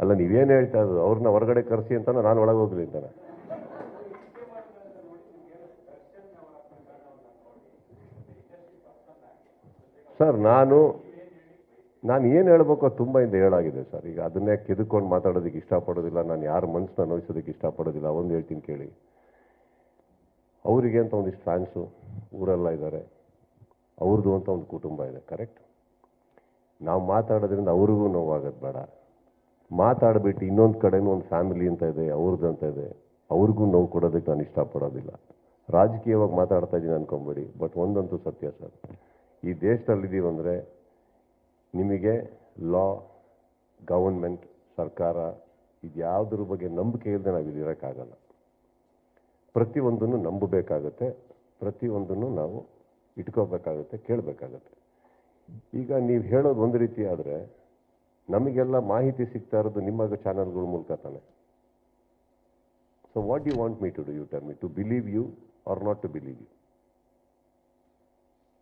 ಅಲ್ಲ, ನೀವೇನು ಹೇಳ್ತಾ ಇರೋದು? ಅವ್ರನ್ನ ಹೊರಗಡೆ ಕರೆಸಿ ಅಂತ ನಾನು ಒಳಗೆ ಹೋಗ್ಲಿ ಅಂತಾನೆ. ಸರ್, ನಾನು ನಾನು ಏನು ಹೇಳ್ಬೇಕು ತುಂಬ ಇಂದ ಹೇಳಾಗಿದೆ ಸರ್. ಈಗ ಅದನ್ನೇ ಕೆದ್ಕೊಂಡು ಮಾತಾಡೋದಕ್ಕೆ ಇಷ್ಟಪಡೋದಿಲ್ಲ, ನಾನು ಯಾರ ಮನಸ್ಸನ್ನ ನೋಯಿಸೋದಕ್ಕೆ ಇಷ್ಟಪಡೋದಿಲ್ಲ, ಒಂದು ಹೇಳ್ತೀನಿ ಕೇಳಿ. ಅವರಿಗೆ ಅಂತ ಒಂದಿಷ್ಟು ಫ್ಯಾನ್ಸು, ಊರೆಲ್ಲ ಇದ್ದಾರೆ ಅವ್ರದ್ದು ಅಂತ ಒಂದು ಕುಟುಂಬ ಇದೆ, ಕರೆಕ್ಟ್? ನಾವು ಮಾತಾಡೋದ್ರಿಂದ ಅವ್ರಿಗೂ ನೋವಾಗೋದು ಬೇಡ. ಮಾತಾಡ್ಬಿಟ್ಟು ಇನ್ನೊಂದು ಕಡೆನೂ ಒಂದು ಫ್ಯಾಮಿಲಿ ಅಂತ ಇದೆ, ಅವ್ರದ್ದು ಅಂತ ಇದೆ, ಅವ್ರಿಗೂ ನೋವು ಕೊಡೋದಕ್ಕೆ ನಾನು ಇಷ್ಟಪಡೋದಿಲ್ಲ. ರಾಜಕೀಯವಾಗಿ ಮಾತಾಡ್ತಾ ಇದ್ದೀನಿ ಅನ್ಕೊಂಬೇಡಿ ಬಟ್ ಒಂದಂತೂ ಸತ್ಯ ಸರ್. ಈ ದೇಶದಲ್ಲಿದ್ದೀವಿ ಅಂದರೆ ನಿಮಗೆ ಲಾ ಗವರ್ಮೆಂಟ್ ಸರ್ಕಾರ ಇದ್ಯಾವುದ್ರ ಬಗ್ಗೆ ನಂಬಿಕೆ ಇಲ್ಲದೆ ನಾವು ಇದಿರೋಕ್ಕಾಗಲ್ಲ ಪ್ರತಿಯೊಂದನ್ನು ನಂಬಬೇಕಾಗತ್ತೆ, ಪ್ರತಿಯೊಂದನ್ನು ನಾವು ಇಟ್ಕೋಬೇಕಾಗತ್ತೆ, ಕೇಳಬೇಕಾಗತ್ತೆ. ಈಗ ನೀವು ಹೇಳೋದು ಒಂದು ರೀತಿ ಆದರೆ ನಮಗೆಲ್ಲ ಮಾಹಿತಿ ಸಿಗ್ತಾ ಇರೋದು ನಿಮ್ಮ ಚಾನಲ್ಗಳ ಮೂಲಕ ತಾನೆ. So what you want me to do you ಟರ್ me to believe you are not to believe you